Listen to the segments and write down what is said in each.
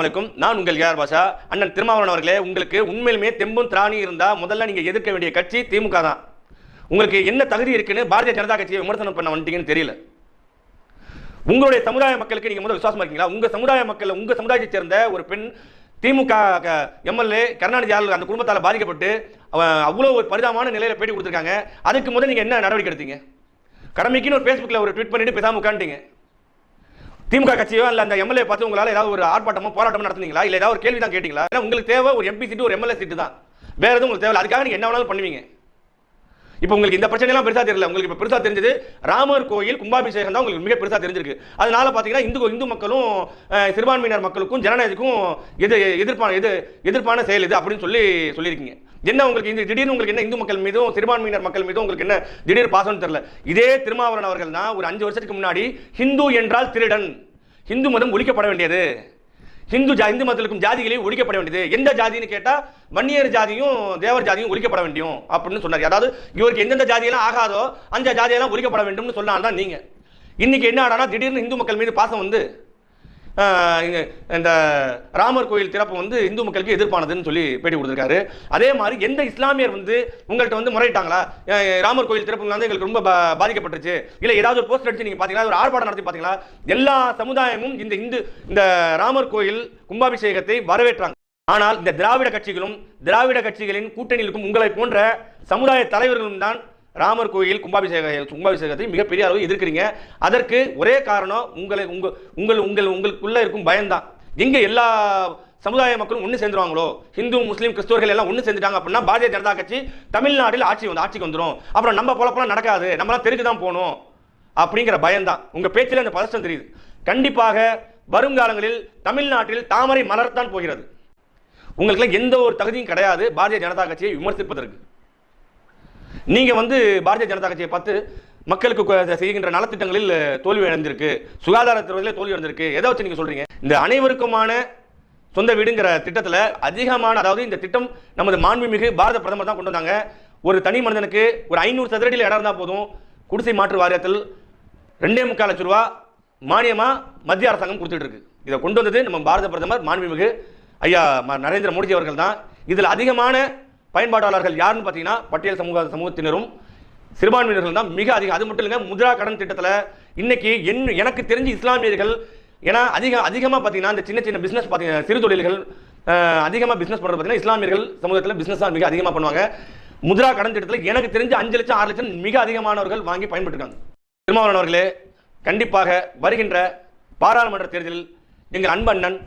வணக்கம் நான் உங்கள் ஏஆர் பாஷா? அண்ணன் திருமாவளவன் அவர்களே உங்களுக்கு உண்மையிலுமே தெம்பும் திராணி இருந்தால் முதல்ல நீங்க எதிர்க்க வேண்டிய கட்சி திமுக தான். உங்களுக்கு என்ன தகுதி இருக்குன்னு பாரதிய ஜனதா கட்சியை விமர்சனம் பண்ண வந்துட்டீங்கன்னு தெரியல. உங்களுடைய சமுதாய மக்களுக்கு நீங்கள் முதல் விசுவாசமா இருக்கீங்களா? உங்க சமுதாய மக்கள் உங்கள் சமுதாயத்தை சேர்ந்த ஒரு பெண் திமுக எம்எல்ஏ கருணாநிதி ஆளுநர் அந்த குடும்பத்தால் பாதிக்கப்பட்டு அவ்வளோ ஒரு பரிதாபமான நிலையில பேட்டி கொடுத்துருக்காங்க. அதுக்கு முதல்ல நீங்க என்ன நடவடிக்கை எடுத்தீங்க? கடமைக்குன்னு ஒரு ஃபேஸ்புக்கில் ஒரு ட்வீட் பண்ணிட்டு பேசாமல் உட்காந்துட்டீங்க திமுக கட்சியோ இல்ல அந்த எம்எல்ஏ பார்த்து உங்களால ஏதாவது ஒரு ஆர்ப்பாட்டமோ போராட்டமோ நடத்துனீங்களா? இல்ல ஏதாவது ஒரு கேள்வி தான் கேட்டீங்களா? ஏன்னா உங்களுக்கு தேவை ஒரு எம்பி சீட்டு ஒரு எம்எல்ஏ சீட்டு தான் வேற எதுவும் உங்களுக்கு தேவை அதுக்காக நீங்க என்ன வேணாலும் பண்ணுவீங்க. இப்போ உங்களுக்கு இந்த பிரச்சனை எல்லாம் பெருசா தெரியல. உங்களுக்கு இப்போ பெருசா தெரிஞ்சது ராமர் கோயில் கும்பாபிஷேகம் தான் உங்களுக்கு மிக பெருசா தெரிஞ்சிருக்கு. அதனால பாத்தீங்கன்னா இந்து இந்து மக்களும் சிறுபான்மையினர் மக்களுக்கும் ஜனநாயகத்துக்கும் எது எதிர்ப்பான எது எதிர்ப்பான செயல் இது அப்படின்னு சொல்லி சொல்லியிருக்கீங்க. என்ன உங்களுக்கு இந்த திடீர்னு உங்களுக்கு என்ன இந்து மக்கள் மீதும் சிறுபான்மையினர் மக்கள் மீதும் உங்களுக்கு என்ன திடீர் பாசம்னு தெரியல. இதே திருமாவளவன் அவர்கள் தான் ஒரு அஞ்சு வருஷத்துக்கு முன்னாடி ஹிந்து என்றால் திருடன். ஹிந்து மதம் ஒழிக்கப்பட வேண்டியது. ஹிந்து ஜா இந்து மதத்திற்கும் ஜாதிகளையும் ஒழிக்கப்பட வேண்டியது. எந்த ஜாதின்னு கேட்டால் வன்னியர் ஜாதியும் தேவர் ஜாதியும் ஒழிக்கப்பட வேண்டும் அப்படின்னு சொன்னார். அதாவது இவருக்கு எந்தெந்த ஜாதியெல்லாம் ஆகாதோ அந்த ஜாதியெல்லாம் ஒழிக்கப்பட வேண்டும்னு சொன்னான் தான் நீங்கள் இன்னைக்கு என்ன ஆடானா திடீர்னு இந்து மக்கள் மீது பாசம் வந்து இந்த ராமர் கோயில் திறப்பு வந்து இந்து மக்களுக்கு எதிர்ப்பானதுன்னு சொல்லி பேட்டி கொடுத்துருக்காரு. அதே மாதிரி எந்த இஸ்லாமியர் வந்து உங்கள்கிட்ட வந்து முறையிட்டாங்களா? ராமர் கோயில் திறப்பு வந்து எங்களுக்கு ரொம்ப பாதிக்கப்பட்டுருச்சு. இல்லை ஏதாவது ஒரு போஸ்ட் அடிச்சு நீங்கள் பார்த்தீங்கன்னா ஒரு ஆர்ப்பாட்டம் நடத்தி பார்த்தீங்களா எல்லா சமுதாயமும் இந்த இந்து இந்த ராமர் கோயில் கும்பாபிஷேகத்தை வரவேற்றாங்க. ஆனால் இந்த திராவிட கட்சிகளும் திராவிட கட்சிகளின் கூட்டணிகளுக்கும் உங்களை போன்ற சமுதாய தலைவர்களும் தான் ராமர் கோயில் கும்பாபிஷேக கும்பாபிஷேகத்தை மிகப்பெரிய அளவு எதிர்க்கிறீங்க. அதற்கு ஒரே காரணம் உங்களை உங்கள் உங்கள் உங்கள் உங்களுக்குள்ளே இருக்கும் பயம்தான். எங்கே எல்லா சமுதாய மக்களும் ஒன்று சேர்ந்துருவாங்களோ? ஹிந்து முஸ்லீம் கிறிஸ்தவர்கள் எல்லாம் ஒன்று சேர்ந்துட்டாங்க அப்படின்னா பாரதிய ஜனதா கட்சி தமிழ்நாட்டில் ஆட்சி வந்து ஆட்சிக்கு வந்துடும் அப்புறம் நம்ம பொழப்பெல்லாம் நடக்காது. நம்மளாம் தெருக்கு தான் போகணும். அப்படிங்கிற பயம்தான். உங்கள் பேச்சில் அந்த பதஷ்டம் தெரியுது. கண்டிப்பாக வருங்காலங்களில் தமிழ்நாட்டில் தாமரை மலர்த்தான் போகிறது. உங்களுக்கெல்லாம் எந்த ஒரு தகுதியும் கிடையாது பாரதிய ஜனதா கட்சியை விமர்சிப்பதற்கு. நீங்கள் வந்து பாரதிய ஜனதா கட்சியை பார்த்து மக்களுக்கு செய்கின்ற நலத்திட்டங்களில் தோல்வி அடைந்திருக்கு சுகாதாரத்துறையில் தோல்வி அடைந்திருக்கு. எதை வச்சு நீங்கள் சொல்கிறீங்க இந்த அனைவருக்குமான சொந்த வீடுங்கிற திட்டத்தில் அதிகமான அதாவது இந்த திட்டம் நமது மாண்புமிகு பாரத பிரதமர் தான் கொண்டு வந்தாங்க. ஒரு தனி மனிதனுக்கு ஒரு ஐநூறு சதுரடியில் இடம் இருந்தால் போதும். குடிசை மாற்று வாரியத்தில் ரெண்டே முக்கால் லட்ச ரூபா மானியமாக மத்திய அரசாங்கம் கொடுத்துட்டு இருக்கு. இதை கொண்டு வந்தது நம்ம பாரத பிரதமர் மாண்புமிகு ஐயா ம- நரேந்திர மோடி அவர்கள் தான். இதில் அதிகமான பயன்பாட்டாளர்கள் யாருன்னு பார்த்தீங்கன்னா பட்டியல் சமூக சமூகத்தினரும் சிறுபான்மையினர்கள் தான் மிக அதிகம். அது மட்டும் இல்லைங்க முத்ரா கடன் திட்டத்தில் இன்னைக்கு என் எனக்கு தெரிஞ்சு இஸ்லாமியர்கள் ஏன்னா அதிக அதிகமாக பார்த்தீங்கன்னா இந்த சின்ன சின்ன பிஸ்னஸ் பார்த்தீங்கன்னா சிறு தொழில்கள் அதிகமாக பிஸ்னஸ் பண்ணுறது பார்த்தீங்கன்னா இஸ்லாமியர்கள் சமூகத்தில் பிஸ்னஸ் தான் மிக அதிகமாக பண்ணுவாங்க. முத்ரா கடன் திட்டத்தில் எனக்கு தெரிஞ்சு அஞ்சு லட்சம் ஆறு லட்சம் மிக அதிகமானவர்கள் வாங்கி பயன்பட்டுருக்காங்க. திருமாவளவன் அவர்களே கண்டிப்பாக வருகின்ற பாராளுமன்ற தேர்தலில் எங்கள் அன்பு அண்ணன்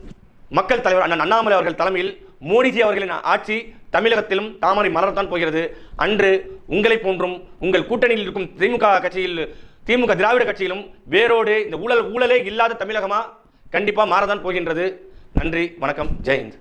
மக்கள் தலைவர் அண்ணன் அண்ணாமலை அவர்கள் தலைமையில் மோடிஜி அவர்களின் ஆட்சி தமிழகத்திலும் தாமரை மலரத்தான் போகிறது. அன்று உங்களை போன்றும் உங்கள் கூட்டணியில் இருக்கும் திமுக கட்சியில் திமுக திராவிட கட்சியிலும் வேரோடு இந்த ஊழல் ஊழலே இல்லாத தமிழகமா? கண்டிப்பாக மாறதான் போகின்றது. நன்றி வணக்கம் ஜெயந்த்